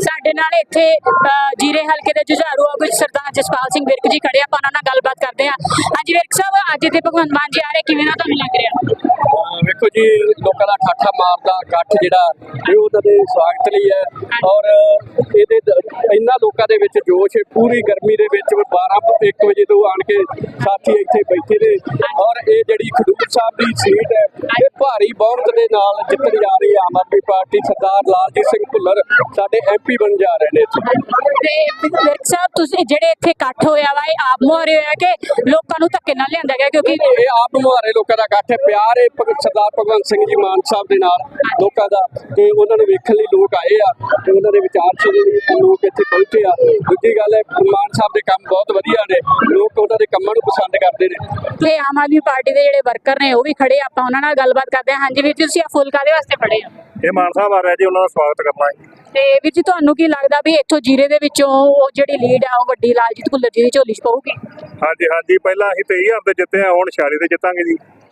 ਸਾਡੇ ਨਾਲ ਇੱਥੇ ਜੀਰੇ ਹਲਕੇ ਦੇ ਜੁਝਾਰੂ ਆਗੂ ਸਰਦਾਰ ਜਸਪਾਲ ਸਿੰਘ ਵਿਰਕ ਜੀ ਖੜੇ ਆ, ਆਪਾਂ ਉਹਨਾਂ ਨਾਲ ਗੱਲਬਾਤ ਕਰਦੇ ਆ। ਹਾਂਜੀ ਵਿਰਕ ਸਾਹਿਬ ਅੱਜ ਇੱਥੇ ਭਗਵੰਤ ਮਾਨ ਜੀ ਆ ਰਹੇ ਕਿਵੇਂ ਦਾ ਤੁਹਾਨੂੰ ਲੱਗ ਰਿਹਾ? ਵੇਖੋ ਜੀ ਲੋਕਾਂ ਦਾ ਠਾਠਾ ਮਾਰਦਾ ਇਕੱਠ ਜਿਹੜਾ ਇਹ ਉਹਨਾਂ ਦੇ ਸਵਾਗਤ ਲਈ ਹੈ। ਔਰ ਇਹਦੇ ਇੰਨਾ ਲੋਕਾਂ ਦੇ ਵਿੱਚ ਜੋਸ਼ ਹੈ ਪੂਰੀ ਗਰਮੀ ਦੇ ਵਿੱਚ 12 1 ਵਜੇ ਤੋਂ ਆਣ ਕੇ ਸਾਥੀ ਇੱਥੇ ਬੈਠੇ ਨੇ। ਔਰ ਇਹ ਜਿਹੜੀ ਖਡੂਰ ਸਾਹਿਬ ਦੀ ਸੀਟ ਹੈ ਇਹ ਭਾਰੀ ਬਹੁਮਤ ਦੇ ਨਾਲ ਜਿੱਤਣ ਜਾ ਰਹੀ ਆਮ ਆਦਮੀ ਪਾਰਟੀ ਸਰਦਾਰ ਲਾਲਜੀਤ ਸਿੰਘ ਭੁੱਲਰ ਸਾਡੇ ਐਮਪੀ ਬਣ ਜਾ ਰਹੇ ਨੇ ਤੇ ਵਿਰਕ ਸਾਹਿਬ ਤੁਸੀਂ ਜਿਹੜੇ ਇੱਥੇ ਇਕੱਠ ਹੋਇਆ ਵਾ ਇਹ ਆਪ ਮੁਹਾਰੇ ਹੋਇਆ ਕਿ ਲੋਕਾਂ ਨੂੰ ਧੱਕੇ ਨਾਲ ਲਿਆਂਦਾ ਗਿਆ ਕਿਉਂਕਿ ਇਹ ਆਪ ਮੁਹਾਰੇ ਲੋਕਾਂ ਦਾ ਇਕੱਠ ਹੈ। ਪਿਆਰ ਹੈ ਸਰਦਾਰ ਭਗਵੰਤ ਸਿੰਘ ਜੀ ਮਾਨ ਸਾਹਿਬ ਦੇ ਨਾਲ ਲੋਕਾਂ ਦਾ ਤੇ ਉਹਨਾਂ ਨੂੰ ਵੇਖਣ ਲਈ ਲੋਕ ਆਏ ਆ ਤੇ ਉਹਨਾਂ ਦੇ ਵਿਚਾਰ ਸੁਣਨ ਲਈ ਲੋਕ ਇੱਥੇ ਪਹੁੰਚੇ ਆ। ਦੂਜੀ ਗੱਲ ਹੈ ਮਾਨ ਸਾਹਿਬ ਦੇ ਕੰਮ ਬਹੁਤ ਵਧੀਆ ਨੇ। ਲੋਕ ਉਹਨਾਂ ਦੇ ਕੰਮਾਂ ਨੂੰ ਪਸੰਦ ਕਰਦੇ ਨੇ। ਤੇ ਆਮ ਆਦਮੀ ਪਾਰਟੀ ਦੇ ਜਿਹੜੇ ਵਰਕਰ ਨੇ ਉਹ ਵੀ ਖੜੇ ਆਪਾਂ ਉਹਨਾਂ ਨਾਲ ਗੱਲਬਾਤ ਕਰਦੇ ਹਾਂ। ਹਾਂਜੀ ਵੀਰ ਜੀ ਤੁਸੀਂ ਆ ਫੁੱਲ ਕਾਦੇ ਵਾਸਤੇ ਖੜੇ ਆ ਇਹ ਮਾਨ ਸਾਹਿਬ ਆ ਰਿਹਾ ਜੀ ਉਹਨਾਂ ਦਾ ਸਵਾਗਤ ਕਰਨਾ ਹੈ ਤੇ ਵੀਰ ਜੀ ਤੁਹਾਨੂੰ ਕੀ ਲੱਗਦਾ ਵੀ ਇੱਥੋਂ ਜੀਰੇ ਦੇ ਵਿੱਚੋਂ ਉਹ ਜਿਹੜੀ ਲੀਡ ਆ ਉਹ ਵੱਡੀ ਲਾਲਜੀਤ ਭੁੱਲਰ ਜੀ ਦੀ ਝੋਲੀ 'ਚ ਪਊਗੀ? ਹਾਂਜੀ ਹਾਂਜੀ। ਪਹਿਲਾਂ ਅਸੀਂ 23000 ਤੇ ਜਿੱਤੇ ਆ ਹੁਣ 46 ਤੇ ਜਿੱਤਾਂਗੇ ਜੀ।